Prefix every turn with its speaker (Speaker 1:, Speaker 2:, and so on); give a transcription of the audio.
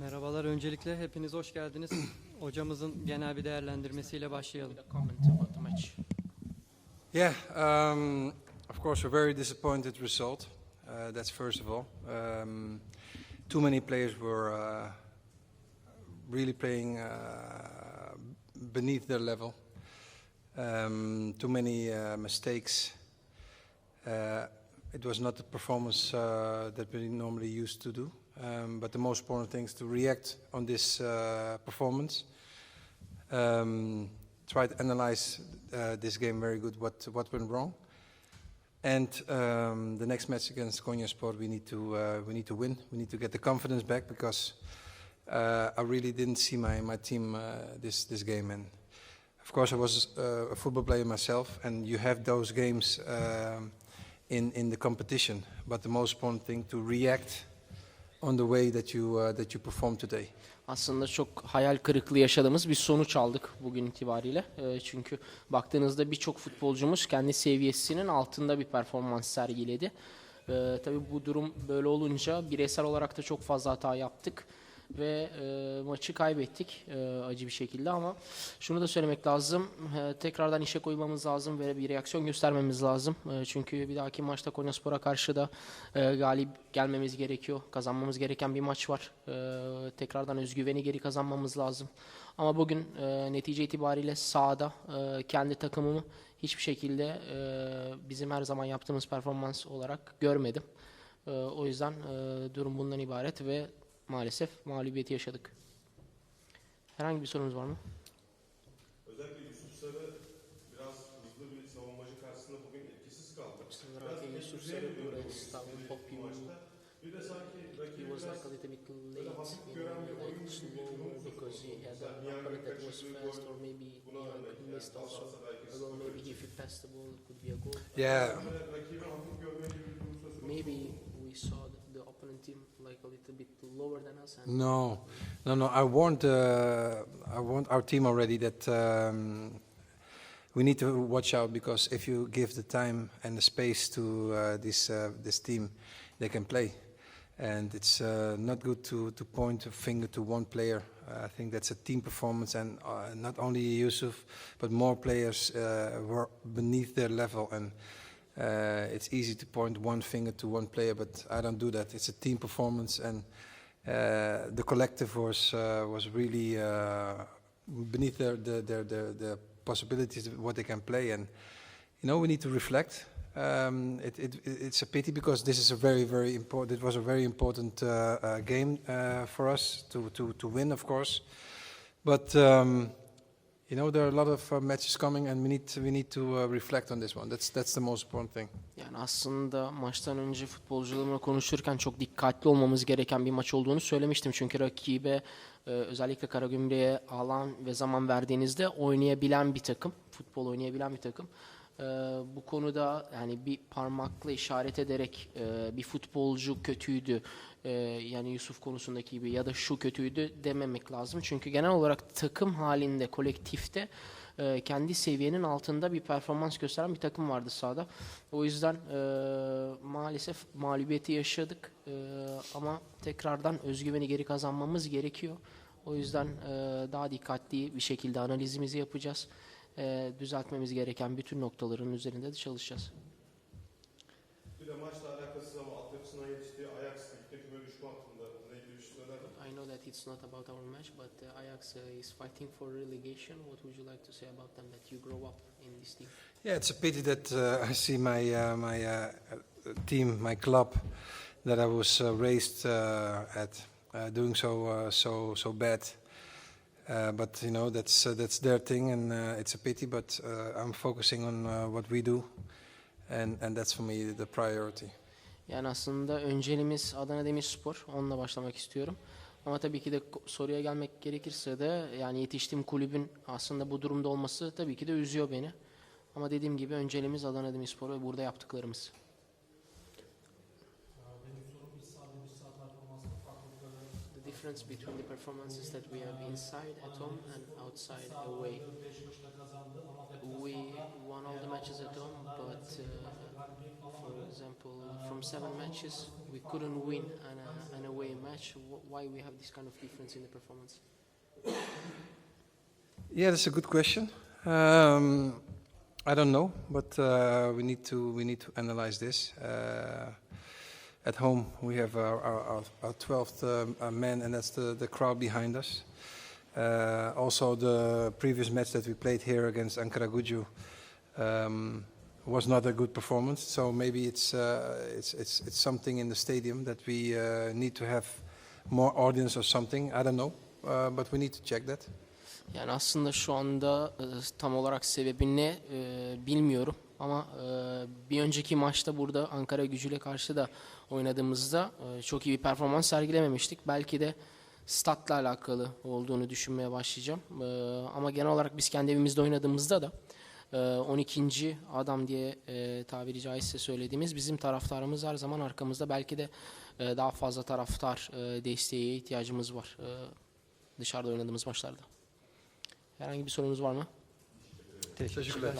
Speaker 1: Merhabalar. Öncelikle hepiniz hoş geldiniz. Hocamızın genel bir değerlendirmesiyle başlayalım.
Speaker 2: Yeah, um, of course, a very disappointed result. Uh, that's first of all. Um, too many players were uh, really playing uh, beneath their level. Um, too many uh, mistakes. Uh, it was not the performance uh, that we normally used to do. Um, but the most important thing is to react on this uh, performance. Um, try to analyze uh, this game very good. What what went wrong? And um, the next match against Konya Sport, we need to uh, we need to win. We need to get the confidence back because uh, I really didn't see my my team uh, this this game. And of course, I was uh, a football player myself, and you have those games um, in in the competition. But the most important thing to react on the way that you uh, that you perform today.
Speaker 3: Aslında çok hayal kırıklığı yaşadığımız bir sonuç aldık bugün itibariyle. Ee, çünkü baktığınızda birçok futbolcumuz kendi seviyesinin altında bir performans sergiledi. Ee, tabii bu durum böyle olunca bireysel olarak da çok fazla hata yaptık ve e, maçı kaybettik e, acı bir şekilde ama şunu da söylemek lazım. e, tekrardan işe koymamız lazım ve bir reaksiyon göstermemiz lazım. E, çünkü bir dahaki maçta Konyaspor'a karşı da e, galip gelmemiz gerekiyor. Kazanmamız gereken bir maç var. E, tekrardan özgüveni geri kazanmamız lazım. Ama bugün e, netice itibariyle sahada e, kendi takımımı hiçbir şekilde e, bizim her zaman yaptığımız performans olarak görmedim. E, o yüzden e, durum bundan ibaret ve maalesef mağlubiyeti yaşadık. Herhangi bir sorunuz var mı?
Speaker 4: Özellikle Yusuf Sarı biraz hızlı bir savunmacı karşısında bugün etkisiz kaldı.
Speaker 3: Sanırım
Speaker 4: Biraz
Speaker 3: Yusuf Sarı burada
Speaker 4: döndü
Speaker 3: İstanbul
Speaker 4: bu
Speaker 3: Pop
Speaker 4: maçta? Bir de sanki
Speaker 3: He
Speaker 4: rakibi biraz böyle hafif gören bir oyun gibi bir durum söz
Speaker 3: he
Speaker 4: konusu. Niang
Speaker 3: opponent that was
Speaker 4: kaçırdığı
Speaker 3: fast
Speaker 4: gol
Speaker 3: or maybe
Speaker 4: buna yani.
Speaker 3: missed also. Although maybe if he passed the ball it could be a goal.
Speaker 2: Yeah,
Speaker 4: bir.
Speaker 3: Maybe we saw opponent team like a little bit lower than us
Speaker 2: No, no, no. I warned, uh, I warned our team already that um, we need to watch out because if you give the time and the space to uh, this uh, this team, they can play, and it's uh, not good to to point a finger to one player. Uh, I think that's a team performance, and uh, not only Yusuf, but more players were beneath their level and. Uh, it's easy to point one finger to one player, but I don't do that. It's a team performance, and uh, the collective was uh, was really uh, beneath their, their, their, their, their possibilities of what they can play, and you know we need to reflect. Um, it, it, it's a pity because this is a very very important. It was a very important uh, uh, game for us to, to, to win, of course, but. Um, you know there are a lot of uh, matches coming, and we need we need to uh, reflect on this one. That's that's the most important thing.
Speaker 3: Yani aslında maçtan önce futbolcularımla konuşurken çok dikkatli olmamız gereken bir maç olduğunu söylemiştim. Çünkü rakibe e, özellikle Karagümrük'e alan ve zaman verdiğinizde oynayabilen bir takım, futbol oynayabilen bir takım. E, bu konuda yani bir parmakla işaret ederek e, bir futbolcu kötüydü e, yani Yusuf konusundaki gibi ya da şu kötüydü dememek lazım. Çünkü genel olarak takım halinde, kolektifte e, kendi seviyenin altında bir performans gösteren bir takım vardı sahada. O yüzden e, maalesef mağlubiyeti yaşadık E, ama tekrardan özgüveni geri kazanmamız gerekiyor. O yüzden e, daha dikkatli bir şekilde analizimizi yapacağız. E, düzeltmemiz gereken bütün noktaların üzerinde de çalışacağız.
Speaker 4: Bir de maçla alakasız ama altyapısından yetiştiği Ajax ligde küme düşme hattında. Bununla ilgili bir?
Speaker 3: I know that it's not about our match, but uh, Ajax uh, is fighting for relegation. What would you like to say about them that you grow up in this team?
Speaker 2: Yeah, it's a pity that uh, I see my uh, my uh, team, my club, that I was uh, raised uh, at, uh, doing so uh, so so bad. Uh, but you know that's uh, that's their thing, and uh, it's a pity. But uh, I'm focusing on uh, what we do, and and that's for me the priority.
Speaker 3: Yani aslında önceliğimiz Adana Demirspor. Onunla başlamak istiyorum. Ama tabii ki de soruya gelmek gerekirse de yani yetiştiğim kulübün aslında bu durumda olması tabii ki de üzüyor beni. Ama dediğim gibi önceliğimiz Adana Demirspor ve burada yaptıklarımız. Difference between the performances that we have inside at home and outside away. We won all the matches at home, but uh, for example, from seven matches, we couldn't win an, uh, an away match. Why we have this kind of difference in the performance?
Speaker 2: Yeah, that's a good question. Um, I don't know, but uh, we need to we need to analyze this. Uh, at home, we have our our, our, our 12th um, uh, man, and that's the, the crowd behind us. Uh, also, the previous match that we played here against Ankara Gucu um, was not a good performance. So maybe it's uh, it's it's it's something in the stadium that we uh, need to have more audience or something. I don't know, uh, but we need to check that.
Speaker 3: Yani aslında şu anda e, tam olarak sebebi ne e, bilmiyorum ama e, bir önceki maçta burada Ankara gücüyle karşı da oynadığımızda e, çok iyi bir performans sergilememiştik. Belki de statla alakalı olduğunu düşünmeye başlayacağım. E, ama genel olarak biz kendi evimizde oynadığımızda da e, 12. adam diye e, tabiri caizse söylediğimiz bizim taraftarımız her zaman arkamızda. Belki de e, daha fazla taraftar e, desteğe ihtiyacımız var e, dışarıda oynadığımız maçlarda. Herhangi bir sorunuz var mı?
Speaker 2: Teşekkürler.